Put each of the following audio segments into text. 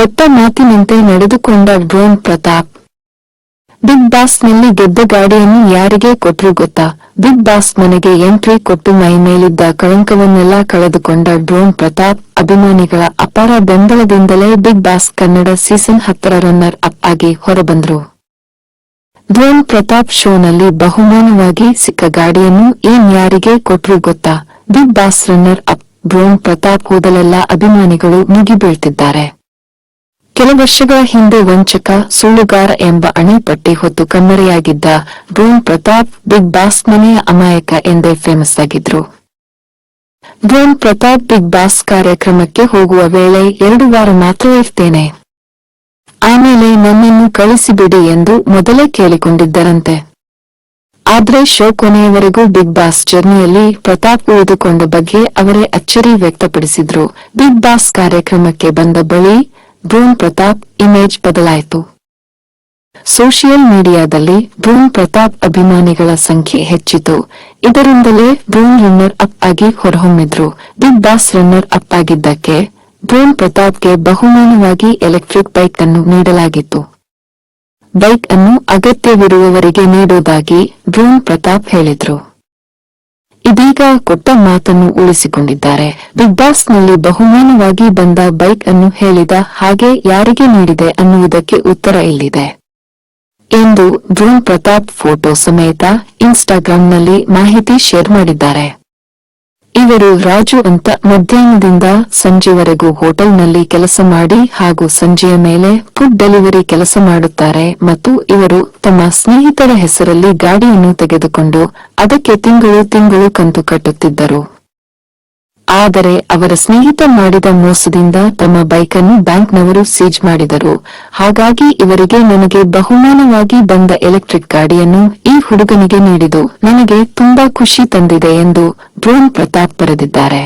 ಕೊಟ್ಟ ಮಾತಿನಂತೆ ನಡೆದುಕೊಂಡ ಡ್ರೋನ್ ಪ್ರತಾಪ್. ಬಿಗ್ ಬಾಸ್ನಲ್ಲಿ ಗೆದ್ದ ಗಾಡಿಯನ್ನು ಯಾರಿಗೆ ಕೊಟ್ರು ಗೊತ್ತಾ? ಬಿಗ್ ಬಾಸ್ ಮನೆಗೆ ಎಂಟ್ರಿ ಕೊಟ್ಟು ಮೈ ಮೇಲಿದ್ದ ಕಳಂಕವನ್ನೆಲ್ಲ ಕಳೆದುಕೊಂಡ ಡ್ರೋನ್ ಪ್ರತಾಪ್ ಅಭಿಮಾನಿಗಳ ಅಪಾರ ಬೆಂಬಲದಿಂದಲೇ ಬಿಗ್ ಬಾಸ್ ಕನ್ನಡ ಸೀಸನ್ ಹತ್ತರ ರನ್ನರ್ ಅಪ್ ಆಗಿ ಹೊರಬಂದ್ರು. ಡ್ರೋನ್ ಪ್ರತಾಪ್ ಶೋನಲ್ಲಿ ಬಹುಮಾನವಾಗಿ ಸಿಕ್ಕ ಗಾಡಿಯನ್ನು ಏನ್ ಯಾರಿಗೆ ಕೊಟ್ರು ಗೊತ್ತಾ? Bigg Boss runner up drone Pratap ಹೋದಲೆಲ್ಲ ಅಭಿಮಾನಿಗಳು ಮುಗಿಬೀಳ್ತಿದ್ದಾರೆ. ಕೆಲ ವರ್ಷಗಳ ಹಿಂದೆ ವಂಚಕ, ಸುಳ್ಳುಗಾರ ಎಂಬ ಅಣೆಪಟ್ಟಿ ಹೊತ್ತು ಕಣ್ಮರೆಯಾಗಿದ್ದ ಡ್ರೋನ್ ಪ್ರತಾಪ್ ಬಿಗ್ ಬಾಸ್ ಮನೆಯ ಅಮಾಯಕ ಎಂದೇ ಫೇಮಸ್ ಆಗಿದ್ರು. ಡ್ರೋನ್ ಪ್ರತಾಪ್ ಬಿಗ್ ಬಾಸ್ ಕಾರ್ಯಕ್ರಮಕ್ಕೆ ಹೋಗುವ ವೇಳೆ ಎರಡು ವಾರ ಮಾತ್ರ ಇರ್ತೇನೆ. ಆಮೇಲೆ ನನ್ನನ್ನು ಕಳಿಸಿಬಿಡಿ ಎಂದು ಮೊದಲೇ ಕೇಳಿಕೊಂಡಿದ್ದರಂತೆ. ಆದ್ರೆ ಶೋ ಕೊನೆಯವರೆಗೂ ಬಿಗ್ ಬಾಸ್ ಜರ್ನಿಯಲ್ಲಿ ಪ್ರತಾಪ್ ಉಳಿದುಕೊಂಡ ಬಗ್ಗೆ ಅವರೇ ಅಚ್ಚರಿ ವ್ಯಕ್ತಪಡಿಸಿದ್ರು. ಬಿಗ್ ಬಾಸ್ ಕಾರ್ಯಕ್ರಮಕ್ಕೆ ಬಂದ ಬಳಿ ಡ್ರೋನ್ ಪ್ರತಾಪ್ ಇಮೇಜ್ ಬದಲಾಯಿತು. ಸೋಷಿಯಲ್ ಮೀಡಿಯಾದಲ್ಲಿ ಡ್ರೋನ್ ಪ್ರತಾಪ್ ಅಭಿಮಾನಿಗಳ ಸಂಖ್ಯೆ ಹೆಚ್ಚಿತು. ಇದರಿಂದಲೇ ಡ್ರೋನ್ ರನ್ನರ್ ಅಪ್ ಆಗಿ ಹೊರಹೊಮ್ಮಿದ್ರು. ಬಿಗ್ ಬಾಸ್ ರನ್ನರ್ ಅಪ್ ಆಗಿದ್ದಕ್ಕೆ ಡ್ರೋನ್ ಪ್ರತಾಪ್ಗೆ ಬಹುಮಾನವಾಗಿ ಎಲೆಕ್ಟ್ರಿಕ್ ಬೈಕ್ ಅನ್ನು ನೀಡಲಾಗಿತ್ತು. ಬೈಕ್ ಅನ್ನು ಅಗತ್ಯವಿರುವವರಿಗೆ ನೀಡುವುದಾಗಿ ಡ್ರೋನ್ ಪ್ರತಾಪ್ ಹೇಳಿದ್ರು. ಇದೀಗ ಕೊಟ್ಟ ಮಾತನ್ನು ಉಳಿಸಿಕೊಂಡಿದ್ದಾರೆ. ಬಿಗ್ ಬಾಸ್ನಲ್ಲಿ ಬಹುಮಾನವಾಗಿ ಬಂದ ಬೈಕ್ ಅನ್ನು ಹೇಳಿದ ಹಾಗೆ ಯಾರಿಗೆ ನೀಡಿದೆ ಅನ್ನುವುದಕ್ಕೆ ಉತ್ತರ ಇಲ್ಲಿದೆ. ಎಂದು ಡ್ರೋನ್ ಪ್ರತಾಪ್ ಫೋಟೋ ಸಮೇತ ಇನ್ಸ್ಟಾಗ್ರಾಂನಲ್ಲಿ ಮಾಹಿತಿ ಶೇರ್ ಮಾಡಿದ್ದಾರೆ. ಇವರು ರಾಜು ಅಂತ ಮಧ್ಯಾಹ್ನದಿಂದ ಸಂಜೆವರೆಗೂ ಹೋಟೆಲ್ನಲ್ಲಿ ಕೆಲಸ ಮಾಡಿ ಹಾಗೂ ಸಂಜೆಯ ಮೇಲೆ ಫುಡ್ ಡೆಲಿವರಿ ಕೆಲಸ ಮಾಡುತ್ತಾರೆ ಮತ್ತು ಇವರು ತಮ್ಮ ಸ್ನೇಹಿತರ ಹೆಸರಲ್ಲಿ ಗಾಡಿಯನ್ನು ತೆಗೆದುಕೊಂಡು ಅದಕ್ಕೆ ತಿಂಗಳು ತಿಂಗಳು ಕಂತು ಕಟ್ಟುತ್ತಿದ್ದರು. ಆದರೆ ಅವರ ಸ್ನೇಹಿತ ಮಾಡಿದ ಮೋಸದಿಂದ ತಮ್ಮ ಬೈಕನ್ನು ಬ್ಯಾಂಕ್ನವರು ಸೀಜ್ ಮಾಡಿದರು. ಹಾಗಾಗಿ ಇವರಿಗೆ ನನಗೆ ಬಹುಮಾನವಾಗಿ ಬಂದ ಎಲೆಕ್ಟ್ರಿಕ್ ಗಾಡಿಯನ್ನು ಈ ಹುಡುಗನಿಗೆ ನೀಡಿದು ನನಗೆ ತುಂಬಾ ಖುಷಿ ತಂದಿದೆ ಎಂದು ಡ್ರೋನ್ ಪ್ರತಾಪ್ ಬರೆದಿದ್ದಾರೆ.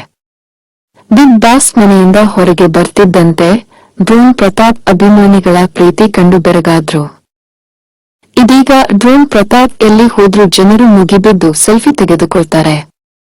ಬಿಗ್ ಬಾಸ್ ಮನೆಯಿಂದ ಹೊರಗೆ ಬರ್ತಿದ್ದಂತೆ ಡ್ರೋನ್ ಪ್ರತಾಪ್ ಅಭಿಮಾನಿಗಳ ಪ್ರೀತಿ ಕಂಡು ಬೆರಗಾದ್ರು. ಇದೀಗ ಡ್ರೋನ್ ಪ್ರತಾಪ್ ಎಲ್ಲಿ ಹೋದ್ರೂ ಜನರು ಮುಗಿಬಿದ್ದು ಸೆಲ್ಫಿ ತೆಗೆದುಕೊಳ್ತಾರೆ.